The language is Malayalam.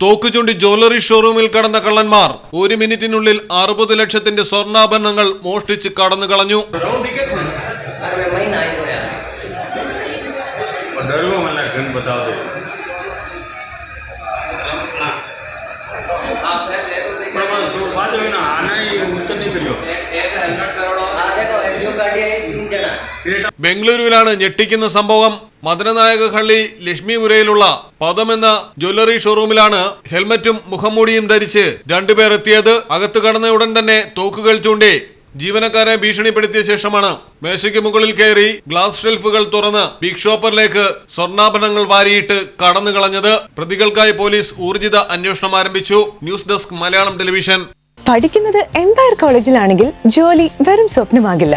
തോക്കുചൂണ്ടി ജ്വല്ലറി ഷോറൂമിൽ കടന്ന കള്ളന്മാർ ഒരു മിനിറ്റിനുള്ളിൽ അറുപത് ലക്ഷത്തിന്റെ സ്വർണാഭരണങ്ങൾ മോഷ്ടിച്ച് കടന്നു കളഞ്ഞു ബംഗളൂരുവിലാണ് ഞെട്ടിക്കുന്ന സംഭവം. മദനനായകഹള്ളി ലക്ഷ്മിപുരയിലുള്ള പദം എന്ന ജ്വല്ലറി ഷോറൂമിലാണ് ഹെൽമറ്റും മുഖംമൂടിയും ധരിച്ച് രണ്ടുപേർ എത്തിയത്. അകത്ത് കടന്ന ഉടൻ തന്നെ തോക്കുകൾ ചൂണ്ടി ജീവനക്കാരെ ഭീഷണിപ്പെടുത്തിയ ശേഷമാണ് മേശയ്ക്ക് മുകളിൽ കയറി ഗ്ലാസ് ഷെൽഫുകൾ തുറന്ന് ബിഗ് ഷോപ്പറിലേക്ക് സ്വർണാഭരണങ്ങൾ വാരിയിട്ട് കടന്നു കളഞ്ഞത്. പ്രതികൾക്കായി പോലീസ് ഊർജിത അന്വേഷണം ആരംഭിച്ചു. News desk Malayalam television. പഠിക്കുന്നത് എംപയർ കോളേജിലാണെങ്കിൽ ജോലി വെറും സ്വപ്നമാകില്ല.